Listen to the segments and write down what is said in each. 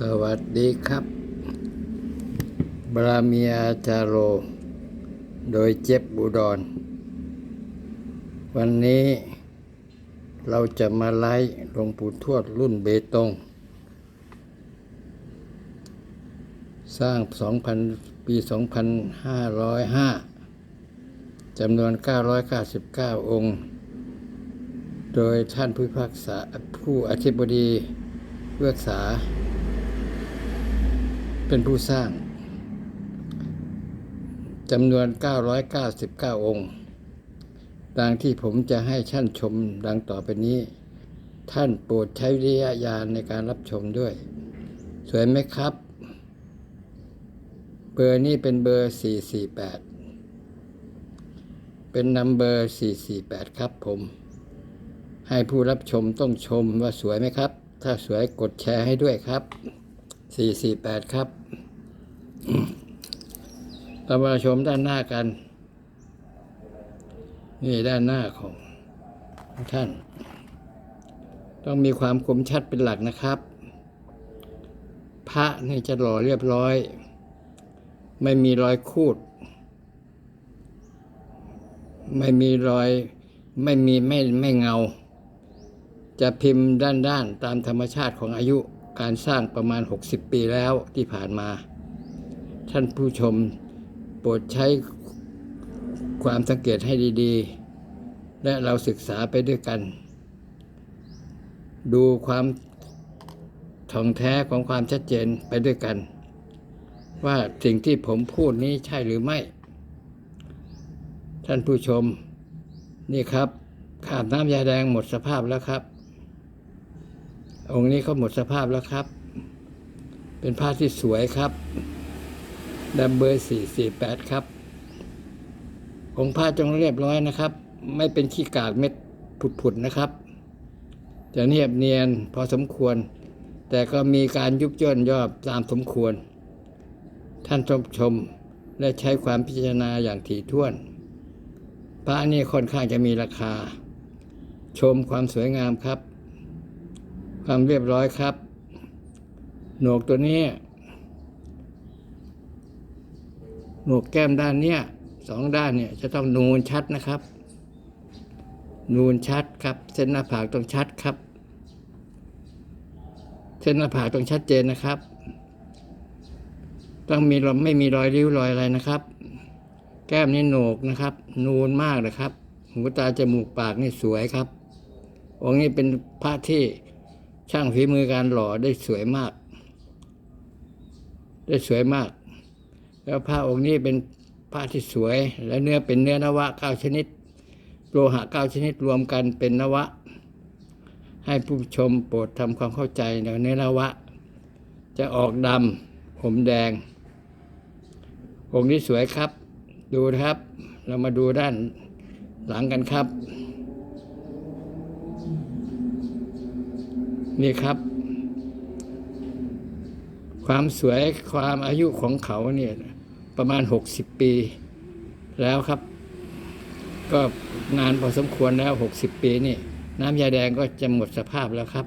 สวัสดีครับ บราเมียจาโร โดยเจ็บบุดร วันนี้เราจะมาไล่หลวงปู่ทวดรุ่นเบตง สร้าง 2,000 ปี 2505 จำนวน 999 องค์ โดยท่านผู้พิพากษาผู้อธิบดีเลือกษา เป็นผู้สร้างจำนวน 999 องค์ ดังที่ผมจะให้ท่านชมดังต่อไปนี้ ท่านโปรดใช้วิทยาญาณในการรับชมด้วย สวยไหมครับ เบอร์นี้เป็นเบอร์ 448 เป็นนัมเบอร์ 448 ครับผม ให้ผู้รับชมต้องชมว่าสวยไหมครับ ถ้าสวยกดแชร์ให้ด้วยครับ 448 ครับ เรามาชมด้านหน้ากัน นี่ด้านหน้าของท่าน ต้องมีความคมชัดเป็นหลักนะครับ พระนี่จะหล่อเรียบร้อย ไม่มีรอยคูด ไม่มีรอยไม่มีไม่ไม่เงา จะพิมพ์ด้านๆตามธรรมชาติของอายุการสร้างประมาณ 60 ปีแล้วที่ผ่านมา ท่านผู้ชมโปรดใช้ความสังเกตให้ดี ๆ และเราศึกษาไปด้วยกัน ดูความท่องแท้ของความชัดเจนไปด้วยกัน ว่าสิ่งที่ผมพูดนี้ใช่หรือไม่ ท่านผู้ชม นี่ครับขาบน้ำยาแดงหมดสภาพแล้วครับ องค์นี้เขาหมดสภาพแล้วครับ เป็นผ้าที่สวยครับ ดับเบอร์สี่สี่แปดครับองผ้าจงเรียบร้อยนะครับ ไม่เป็นขี้กากเม็ดผุดๆนะครับ จะเนียบเนียนพอสมควร แต่ก็มีการยุบย่นย่อตามสมควร ท่านชมชมและใช้ความพิจารณาอย่างถี่ถ้วน พระนี่ค่อนข้างจะมีราคา ชมความสวยงามครับ ความเรียบร้อยครับ หนวกตัวนี้ โหนกแก้มด้านเนี้ยสองด้านเนี่ยจะต้องนูนชัดนะครับ นูนชัดครับ เส้นหน้าผากต้องชัดครับ เส้นหน้าผากต้องชัดเจนนะครับ ต้องมีรอยไม่มีรอยริ้วรอยอะไรนะครับ แก้มนี่โหนกนะครับ นูนมากนะครับหูตาจมูกปากนี่สวยครับองค์นี้เป็นพระที่ช่างฝีมือการหล่อได้สวยมาก ได้สวยมาก แล้วพระองค์นี้เป็นพระที่สวย และเนื้อเป็นเนื้อนวะเก้าชนิด โลหะเก้าชนิดรวมกันเป็นนวะ ให้ผู้ชมโปรดทำความเข้าใจในเนื้อนวะ จะออกดำผมแดง องค์นี้สวยครับ ดูนะครับ เรามาดูด้านหลังกันครับ นี่ครับความสวยความอายุของเขาเนี่ย ประมาณ 60 ปีแล้วครับ ก็นานพอสมควรแล้ว 60 ปีนี่ น้ำยาแดงก็จะหมดสภาพแล้วครับ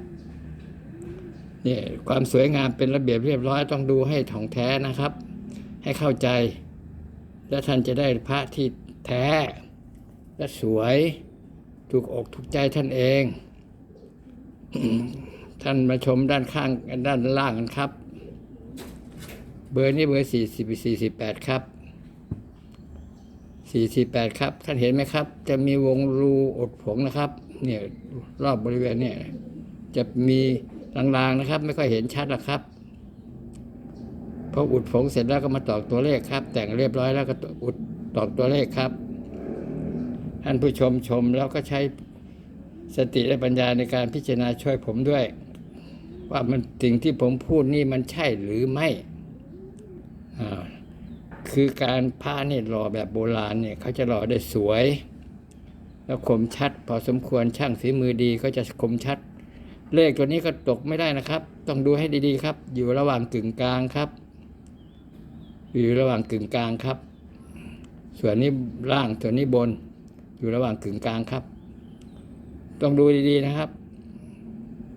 นี่ความสวยงามเป็นระเบียบเรียบร้อยต้องดูให้ถ่องแท้นะครับ ให้เข้าใจ และท่านจะได้พระที่แท้ และสวยถูกอกถูกใจท่านเอง ท่านมาชมด้านข้างด้านล่างกันครับ เบอร์นี้เบอร์สี่สิบสี่สิบแปดครับสี่สิบแปดครับ ท่านเห็นไหมครับ จะมีวงรูอดผงนะครับ เนี่ยรอบบริเวณเนี่ยจะมีลางๆนะครับ ไม่ค่อยเห็นชัดหรอกครับพออุดผงเสร็จแล้วก็มาตอกตัวเลขครับ แต่งเรียบร้อยแล้วก็อุดตอกตัวเลขครับ ท่านผู้ชมชมแล้วก็ใช้สติและปัญญาในการพิจารณาช่วยผมด้วย ว่ามันสิ่งที่ผมพูดนี่มันใช่หรือไม่ คือการผ้าเนี่ยหล่อแบบโบราณเนี่ยเขาจะหล่อได้สวย แล้วคมชัด พอสมควรช่างฝีมือดีก็จะคมชัด เลขตัวนี้ก็ตกไม่ได้นะครับ ต้องดูให้ดีๆครับ อยู่ระหว่างกึ่งกลางครับ อยู่ระหว่างกึ่งกลางครับ ส่วนนี้ล่างส่วนนี้บน อยู่ระหว่างกึ่งกลางครับ ต้องดูดีๆนะครับ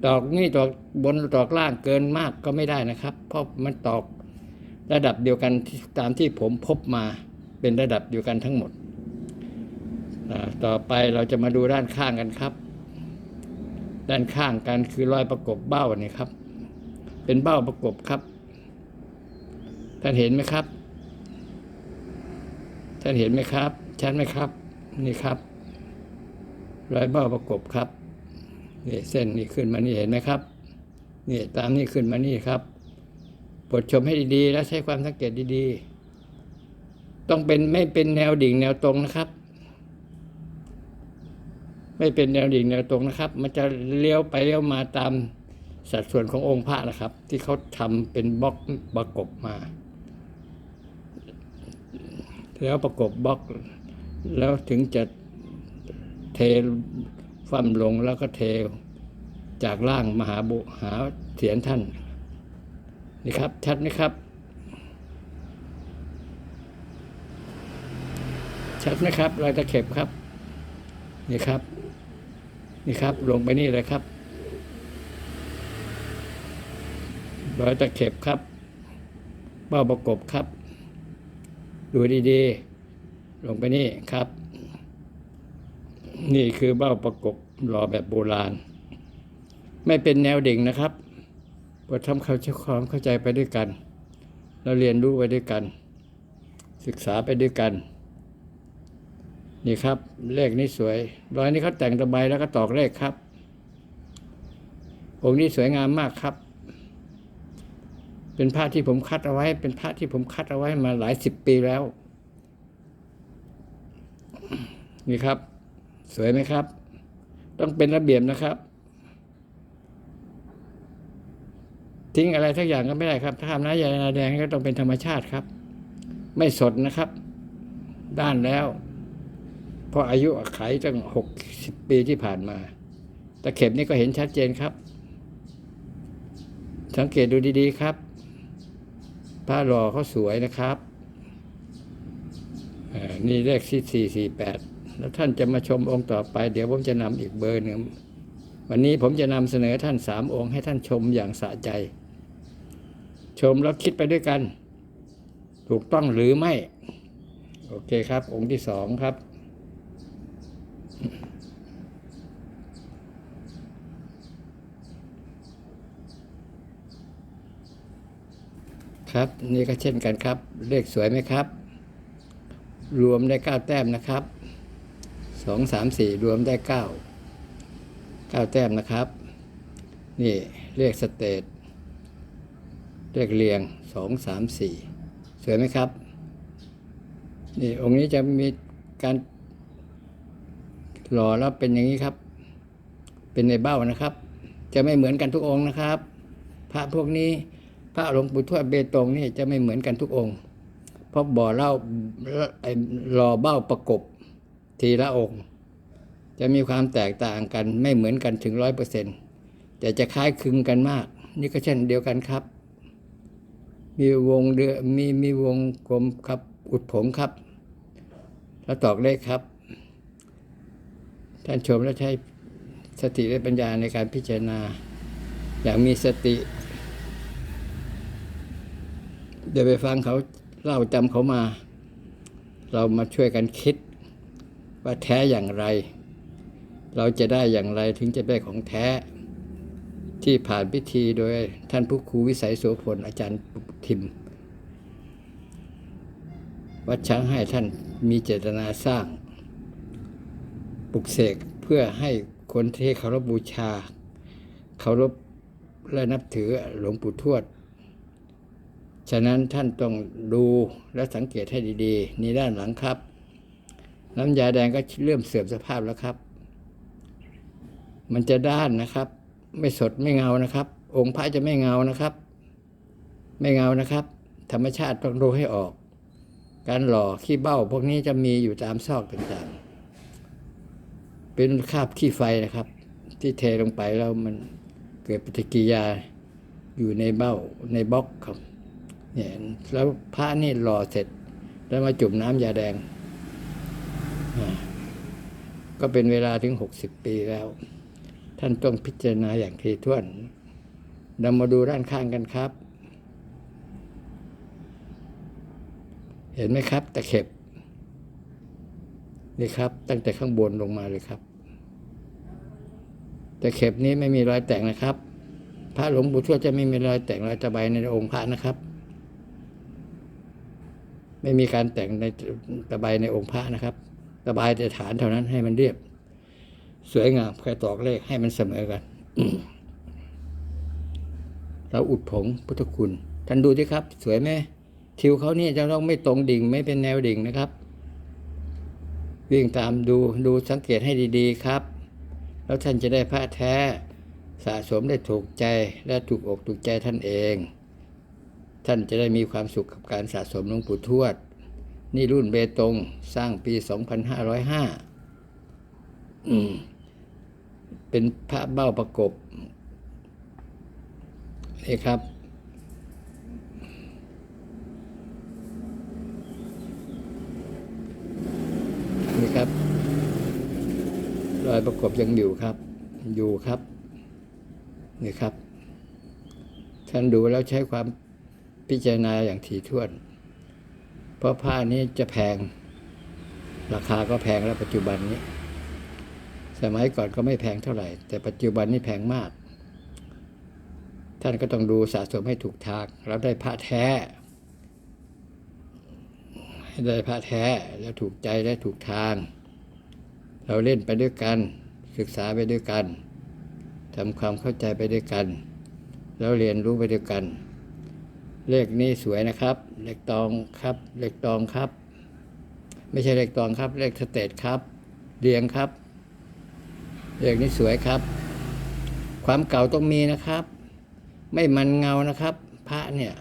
ตอกนี่ตอกบนตอกล่างเกินมากก็ไม่ได้นะครับ เพราะมันตอก ระดับเดียวกันตามที่ผมพบมาเป็นระดับเดียวกันทั้งหมด ต่อไปเราจะมาดูด้านข้างกันครับ ด้านข้างกันคือรอยประกบเบ้านี่ครับ เป็นเบ้าประกบครับ ท่านเห็นไหมครับ ท่านเห็นไหมครับชัดไหมครับ นี่ครับ รอยเบ้าประกบครับนี่เส้นนี่ขึ้นมานี่เห็นไหมครับนี่ตามนี่ขึ้นมานี่ครับ โปรดชมให้ดีๆ แล้วใช้ความสังเกตดีๆ ต้องเป็นไม่เป็นแนวดิ่งแนวตรงนะครับ ไม่เป็นแนวดิ่งแนวตรงนะครับ มันจะเลี้ยวไปเลี้ยวมาตามสัดส่วนขององค์พระนะครับ ที่เขาทำเป็นบล็อกประกบมา แล้วประกบบล็อกแล้วถึงจะเทฟั่มลงแล้วก็เท จากล่างมหาบุหาเสียนท่าน นี่ครับ ชัดไหมครับ ชัดไหมครับรอยตะเข็บครับ นี่ครับ นี่ครับ ลงไปนี่เลยครับรอยตะเข็บครับเบ้าประกบครับ ดูดีๆ ลงไปนี่ครับ นี่คือเบ้าประกบรอแบบโบราณ ไม่เป็นแนวดิ่งนะครับ โปรดทำเข้าใจความเข้าใจไปด้วยกัน เราเรียนรู้ไปด้วยกัน ศึกษาไปด้วยกัน นี่ครับ เลขนี้สวย รอยนี้เขาแต่งตะไบแล้วก็ตอกเลขครับ องค์นี้สวยงามมากครับ เป็นผ้าที่ผมคัดเอาไว้ เป็นผ้าที่ผมคัดเอาไว้มาหลายสิบปีแล้ว นี่ครับ สวยไหมครับ ต้องเป็นระเบียบนะครับ ทิ้งอะไรทักอย่างก็ไม่ได้ครับ ถ้าทำน้ายานาแดงก็ต้องเป็นธรรมชาติครับ ไม่สดนะครับ ด้านแล้ว เพราะอายุไขตั้งหกสิบปีที่ผ่านมาตะเข็บนี่ก็เห็นชัดเจนครับ สังเกตดูดีๆครับผ้าหล่อเขาสวยนะครับนี่เลขที่สี่สี่แปดแล้วท่านจะมาชมองค์ต่อไป เดี๋ยวผมจะนำอีกเบอร์หนึ่งวันนี้ผมจะนำเสนอท่านสามองค์ให้ท่านชมอย่างสะใจ ชมแล้วคิดไปด้วยกัน ถูกต้องหรือไม่ โอเคครับ องค์ที่สองครับ ครับ นี่ก็เช่นกันครับ เลขสวยไหมครับ รวมได้เก้าแต้มนะครับสองสามสี่รวมได้เก้าเก้าแต้มนะครับ นี่เลขสเตท เลขเรียงสองสามสี่สวยไหมครับ นี่องค์นี้จะมีการหล่อแล้วเป็นอย่างนี้ครับ เป็นในเบ้านะครับ จะไม่เหมือนกันทุกองค์นะครับ พระพวกนี้พระหลวงปู่ทวดเบตงนี่จะไม่เหมือนกันทุกองค์ เพราะบ่อเล่าไอ้รอเบ้าประกบทีละองค์ จะมีความแตกต่างกันไม่เหมือนกันถึงร้อยเปอร์เซ็นต์แต่จะคล้ายคลึงกันมาก นี่ก็เช่นเดียวกันครับ มีวงเดือมีมีวงกลมครับ อุดผงครับ แล้วตอกเลขครับ ท่านชมแล้วใช้สติและปัญญาในการพิจารณา อย่างมีสติเดี๋ยวไปฟังเขาเล่าจำเขามา เรามาช่วยกันคิด ว่าแท้อย่างไร เราจะได้อย่างไรถึงจะได้ของแท้ ที่ผ่านพิธีโดยท่านผู้ครูวิสัยโสพลอาจารย์ ทิม วัดช้างให้ท่านมีเจตนาสร้างปลุกเสกเพื่อให้คนที่เคารพบูชา เคารพและนับถือหลวงปู่ทวด ฉะนั้นท่านต้องดูและสังเกตให้ดีๆ นี่ด้านหลังครับ น้ำยาแดงก็เริ่มเสื่อมสภาพแล้วครับ มันจะด้านนะครับ ไม่สดไม่เงานะครับ องค์พระจะไม่เงานะครับ ไม่เงานะครับ ธรรมชาติต้องดูให้ออก การหล่อขี้เบ้า พวกนี้จะมีอยู่ตามซอกต่างๆ เป็นคาบขี้ไฟนะครับ ที่เทลงไปแล้วมันเกิดปฏิกิริยาอยู่ในเบ้าในบล็อกครับเนี่ยแล้วพระนี่หล่อเสร็จ แล้วมาจุ่มน้ำยาแดง ก็เป็นเวลาถึงหกสิบปีแล้ว ท่านต้องพิจารณาอย่างถี่ถ้วนเรามาดูด้านข้างกันครับ เห็นไหมครับตะเข็บ นี่ครับ ตั้งแต่ข้างบนลงมาเลยครับตะเข็บนี้ไม่มีรอยแต่งนะครับ พระหลวงปู่ทวดจะไม่มีรอยแต่งรอยตะไบในองค์พระนะครับ ไม่มีการแต่งในตะไบในองค์พระนะครับ ตะไบแต่ฐานเท่านั้นให้มันเรียบ สวยงามใครตอกเลขให้มันเสมอกันเราอุดผงพุทธคุณ ท่านดูสิครับ สวยไหม ทิวเขาเนี่ยจะต้องไม่ตรงดิ่งไม่เป็นแนวดิ่งนะครับ วิ่งตามดูดูสังเกตให้ดีๆครับ แล้วท่านจะได้พระแท้สะสมได้ถูกใจและถูกอกถูกใจท่านเอง ท่านจะได้มีความสุขกับการสะสมหลวงปู่ทวด นี่รุ่นเบตงสร้างปี 2505อืมเป็นพระเบ้าประกบนี่ครับ นี่ครับ ร อยประกบยังอยู่ครับ อยู่ครับนี่ครับ ท่านดูแล้วใช้ความพิจารณาอย่างถี่ถ้วน เพราะผ้านี้จะแพง ราคาก็แพงแล้วปัจจุบันนี้ สมัยก่อนก็ไม่แพงเท่าไหร่ แต่ปัจจุบันนี้แพงมาก ท่านก็ต้องดูสะสมให้ถูกทางแล้วได้พระแท้ให้ได้พระแท้แล้วถูกใจและถูกทาง เราเล่นไปด้วยกัน ศึกษาไปด้วยกันทำความเข้าใจไปด้วยกัน แล้วเรียนรู้ไปด้วยกัน เลขนี้สวยนะครับ เลขตองครับ เลขตองครับ ไม่ใช่เลขตองครับ เลขสเตทครับ เรียงครับ เลขนี้สวยครับ ความเก่าต้องมีนะครับ ไม่มันเงานะครับ พระเนี่ย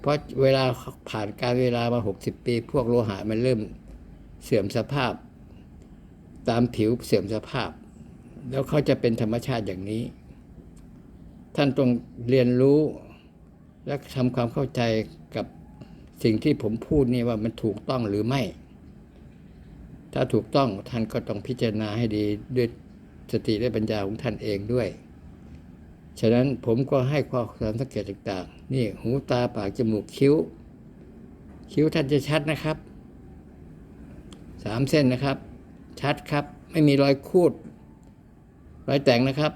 เพราะเวลาผ่านการเวลามาหกสิบปี พวกโลหะมันเริ่มเสื่อมสภาพ ตามผิวเสื่อมสภาพ แล้วเขาจะเป็นธรรมชาติอย่างนี้ ท่านต้องเรียนรู้และทำความเข้าใจกับสิ่งที่ผมพูดนี่ว่ามันถูกต้องหรือไม่ ถ้าถูกต้องท่านก็ต้องพิจารณาให้ดีด้วยสติและปัญญาของท่านเองด้วย ฉะนั้นผมก็ให้ความสังเกตต่างๆ นี่หูตาปากจมูกคิ้ว คิ้วท่านจะชัดนะครับ สามเส้นนะครับ ชัดครับ ไม่มีรอยคูด รอยแต่งนะครับ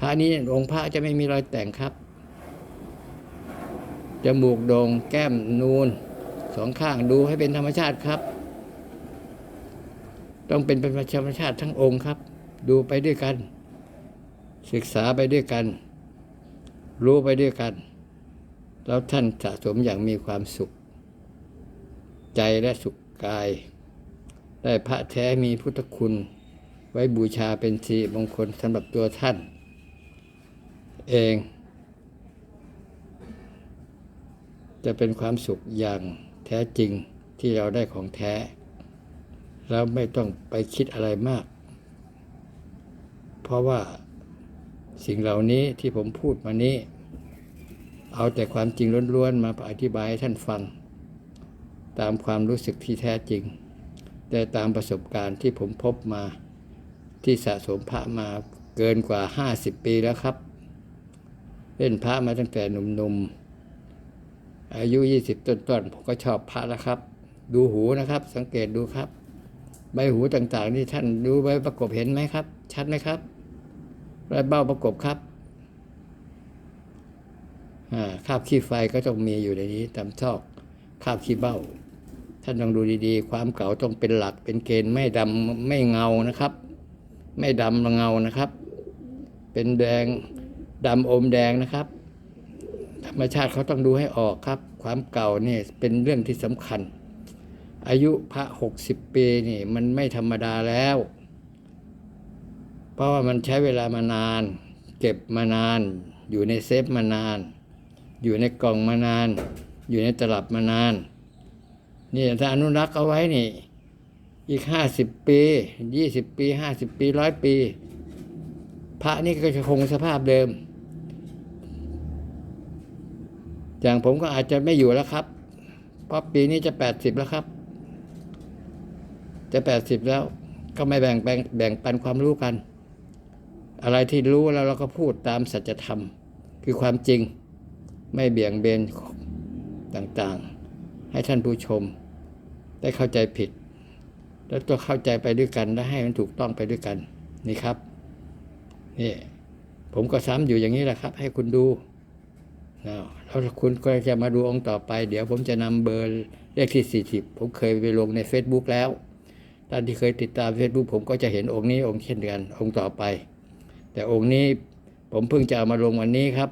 พระนี้องค์พระจะไม่มีรอยแต่งครับจมูกโด่งแก้มนูนสองข้างดูให้เป็นธรรมชาติครับ ต้องเป็นเป็นธรรมชาติทั้งองค์ครับ ดูไปด้วยกัน ศึกษาไปด้วยกัน รู้ไปด้วยกัน แล้วท่านสะสมอย่างมีความสุข ใจและสุขกาย ได้พระแท้มีพุทธคุณ ไว้บูชาเป็นสีมงคลสำหรับตัวท่าน เอง จะเป็นความสุขอย่างแท้จริงที่เราได้ของแท้แล้วไม่ต้องไปคิดอะไรมาก เพราะว่าสิ่งเหล่านี้ที่ผมพูดมานี้ เอาแต่ความจริงล้วนๆมาอธิบายให้ท่านฟัง ตามความรู้สึกที่แท้จริง แต่ตามประสบการณ์ที่ผมพบมาที่สะสมพระมาเกินกว่า 50 ปีแล้วครับ เล่นพระมาตั้งแต่หนุ่มๆ อายุ 20 ต้นๆ ผมก็ชอบพระแล้วครับ ดูหูนะครับ สังเกตดูครับ ใบหูต่างๆนี่ท่านดูใบประกบเห็นไหมครับ ชัดไหมครับรอยเบ้าประกบครับอ่าคาบขี้ไฟก็ต้องมีอยู่ในนี้ตามซอกคาบขี้เบ้า ท่านต้องดูดีๆ ความเก่าต้องเป็นหลักเป็นเกณฑ์ไม่ดำไม่เงานะครับ ไม่ดำเงานะครับ เป็นแดงดำอมแดงนะครับ ธรรมชาติเขาต้องดูให้ออกครับ ความเก่านี่เป็นเรื่องที่สำคัญ อายุพระหกสิบปีนี่มันไม่ธรรมดาแล้ว เพราะว่ามันใช้เวลามานาน เก็บมานาน อยู่ในเซฟมานาน อยู่ในกล่องมานาน อยู่ในตลับมานาน นี่ถ้าอนุรักษ์เอาไว้นี่ อีกห้าสิบปียี่สิบปีห้าสิบปีร้อยปี พระนี่ก็จะคงสภาพเดิม อย่างผมก็อาจจะไม่อยู่แล้วครับ เพราะปีนี้จะแปดสิบแล้วครับ จะแปดสิบแล้ว ก็ไม่แบ่งแบ่งแบ่งปันความรู้กัน อะไรที่รู้แล้วเราก็พูดตามสัจธรรม คือความจริงไม่เบี่ยงเบนต่างๆ ให้ท่านผู้ชม ได้เข้าใจผิด แล้วก็เข้าใจไปด้วยกันและให้มันถูกต้องไปด้วยกันนี่ครับนี่ผมก็ซ้ำอยู่อย่างนี้แหละครับ ให้คุณดูนะแล้วคุณก็จะมาดูองค์ต่อไป เดี๋ยวผมจะนำเบอร์เลขที่40ผมเคยไปลงใน Facebook แล้วท่านที่เคยติดตาม Facebook ผมก็จะเห็นองค์นี้องค์เช่นกันองค์ต่อไป แต่องค์นี้ผมเพิ่งจะเอามาลงวันนี้ครับ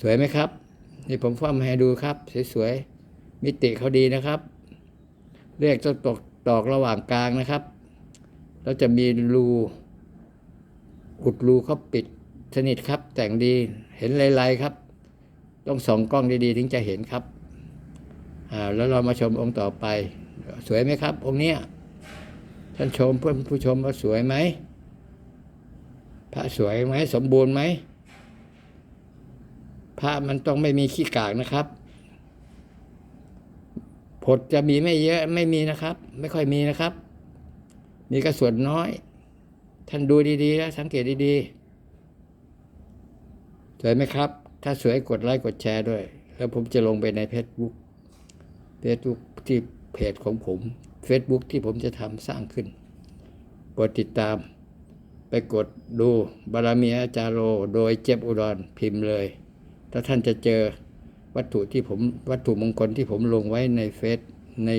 สวยไหมครับ นี่ผมฟ้ามาให้ดูครับ สวยๆมิติเขาดีนะครับเลขต้องตกตอกระหว่างกลางนะครับ แล้วจะมีรูอุดรูเขาปิดสนิทครับ แต่งดีเห็นลายๆครับ ต้องส่องกล้องดีๆ ถึงจะเห็นครับอ่าแล้วเรามาชมองค์ต่อไป สวยไหมครับ องค์เนี้ยท่านชมเพื่อนผู้ชมว่าสวยไหมพระสวยไหมสมบูรณ์ไหม ระมันต้องไม่มีขี้กากนะครับผดจะมีไม่เยอะไม่มีนะครับ ไม่ค่อยมีนะครับ มีก็ส่วนน้อย ท่านดูดีๆแล้วสังเกตดีๆสวยไหมครับ ถ้าสวยกดไลค์กดแชร์ด้วย แล้วผมจะลงไปใน Facebook Facebook ที่เพจของผม Facebook ที่ผมจะทำสร้างขึ้นกดติดตาม ไปกดดูบารมีอาจารย์โร โดยเจ็บอุดรพิมพ์เลย ถ้าท่านจะเจอวัตถุที่ผมวัตถุมงคลที่ผมลงไว้ในเฟซใน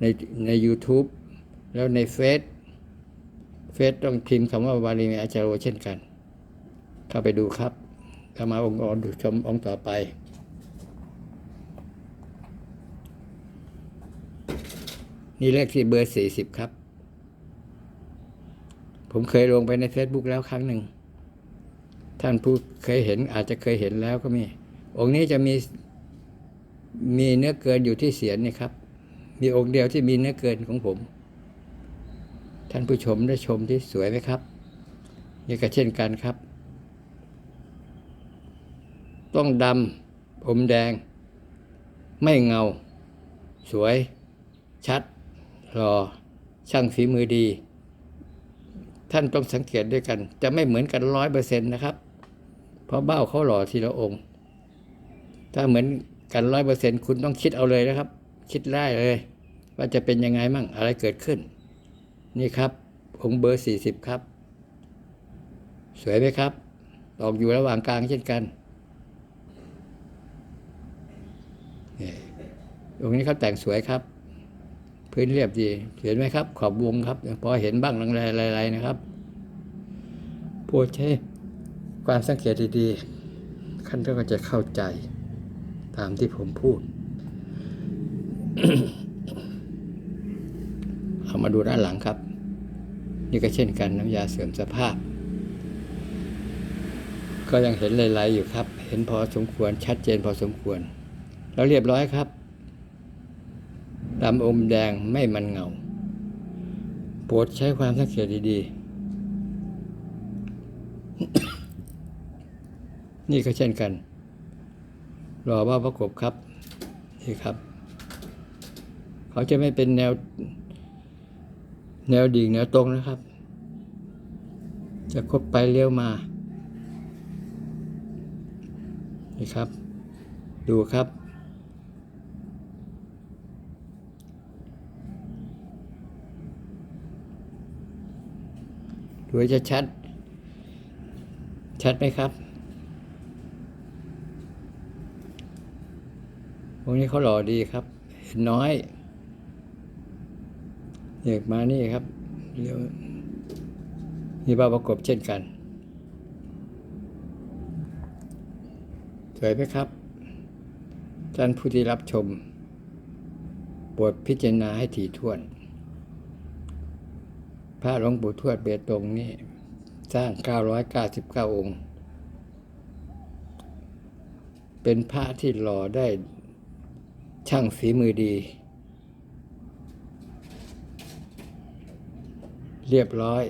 ในใน u t u b e แล้วในเฟซเฟซต้องพิมพ์คำว่าบาลีมีอาจารย์โรเช่นกัน เข้าไปดูครับเข้ามาองค์กรดูชมองค์ต่อไปนี่เลขที่เบอร์สี่สิบครับ ผมเคยลงไปใน Facebook แล้วครั้งหนึ่ง ท่านผู้เคยเห็นอาจจะเคยเห็นแล้วก็มี องค์นี้จะมีมีเนื้อเกินอยู่ที่เสียนนี่ครับ มีองค์เดียวที่มีเนื้อเกินของผม ท่านผู้ชมได้ชมที่สวยไหมครับ นี่ก็เช่นกันครับ ต้องดำอมแดง ไม่เงา สวย ชัดรอช่างฝีมือดี ท่านต้องสังเกตด้วยกัน จะไม่เหมือนกันร้อยเปอร์เซ็นต์นะครับ ราะเบ้าเขาหล่อทีละองค์ ถ้าเหมือนกันร้อยเปอร์เซ็นต์คุณต้องคิดเอาเลยนะครับ คิดได้เลย ว่าจะเป็นยังไงมั่งอะไรเกิดขึ้น นี่ครับองค์เบอร์สี่สิบครับ สวยไหมครับตอกอยู่ระหว่างกลางเช่นกันนี่องค์นี้เขาแต่งสวยครับ พื้นเรียบดี เห็นไหมครับ ขอบวงครับ พอเห็นบ้างลายๆนะครับโปรดใช้ ความสังเกตดีๆขั้นก็จะเข้าใจตามที่ผมพูด เอามาดูด้านหลังครับ นี่ก็เช่นกันน้ำยาเสื่อมสภาพ ก็ยังเห็นลายๆอยู่ครับ เห็นพอสมควรชัดเจนพอสมควร แล้วเรียบร้อยครับดำอมแดงไม่มันเงาโปรดใช้ความสังเกตดีๆ นี่ก็เช่นกัน รอว่าประกบครับนี่ครับ เขาจะไม่เป็นแนว แนวดิ่งแนวตรงนะครับ จะคบไปเลี้ยวมา นี่ครับ ดูครับดูให้ชัด ชัดไหมครับ วงนี้เขาหล่อดีครับ เห็นน้อยเอกมานี่ครับเดี๋ยวนี่บ้าประกบเช่นกัน สวยไหมครับท่านผู้ที่รับชมโปรดพิจารณาให้ถี่ถ้วน พระหลวงปู่ทวดเบตงนี่ สร้าง 999 องค์ เป็นพระที่หล่อได้ ช่างฝีมือดี เรียบร้อย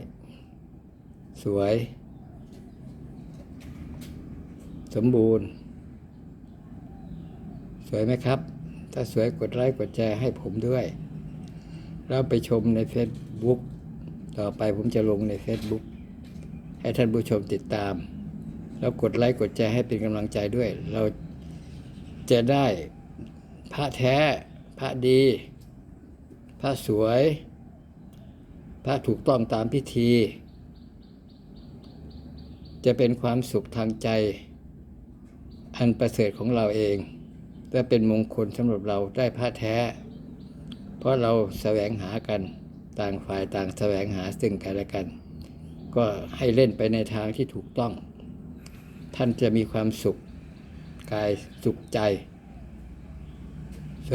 สวย สมบูรณ์ สวยไหมครับ ถ้าสวยกดไลค์กดแชร์ให้ผมด้วย แล้วไปชมใน Facebook ต่อไปผมจะลงใน Facebook ให้ท่านผู้ชมติดตาม แล้วกดไลค์กดแชร์ให้เป็นกำลังใจด้วย เราจะได้ พระแท้ พระดี พระสวย พระถูกต้องตามพิธี จะเป็นความสุขทางใจ อันประเสริฐของเราเอง และเป็นมงคลสำหรับเราได้พระแท้ เพราะเราแสวงหากันต่างฝ่ายต่างแสวงหาซึ่งกันและกัน ก็ให้เล่นไปในทางที่ถูกต้อง ท่านจะมีความสุขกายสุขใจ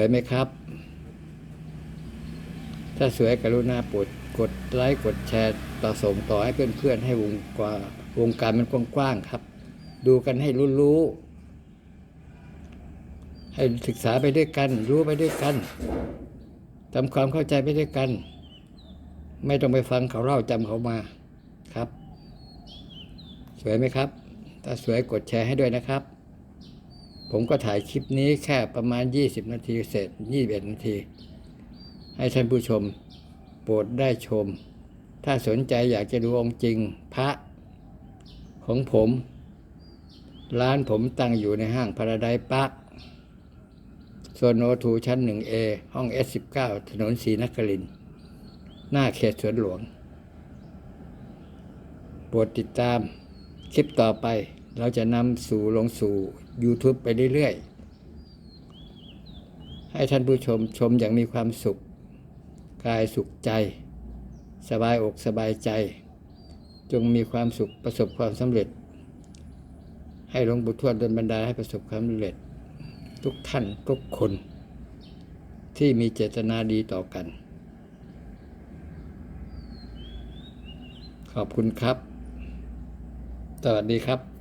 วยไหมครับ ถ้าสวยกรุณาโปรดกดไลค์กดแชร์ต่อส่งต่อให้เพื่อนๆให้วงกว่าวงการมันกว้างๆครับ ดูกันให้รู้ๆให้ศึกษาไปด้วยกัน รู้ไปด้วยกันทำความเข้าใจไปด้วยกัน ไม่ต้องไปฟังเขาเล่าจำเขามาครับ สวยไหมครับ ถ้าสวยกดแชร์ให้ด้วยนะครับ ผมก็ถ่ายคลิปนี้แค่ประมาณ 20 นาทีเสร็จ 21 นาที ให้ท่านผู้ชมโปรดได้ชม ถ้าสนใจอยากจะดูองค์จริงพระของผม ร้านผมตั้งอยู่ในห้างพาราไดปาร์คโซนโอทูชั้น 1A ห้อง S19 ถนนศรีนครินหน้าเขตสวนหลวง โปรดติดตามคลิปต่อไป เราจะนำสู่ลงสู่ YouTube ไปเรื่อยๆ ให้ท่านผู้ชมชมอย่างมีความสุข กายสุขใจ สบายอกสบายใจ จงมีความสุขประสบความสำเร็จ ให้หลวงปู่ทวดดลบันดาให้ประสบความสำเร็จ ทุกท่านทุกคน ที่มีเจตนาดีต่อกัน ขอบคุณครับ สวัสดีครับ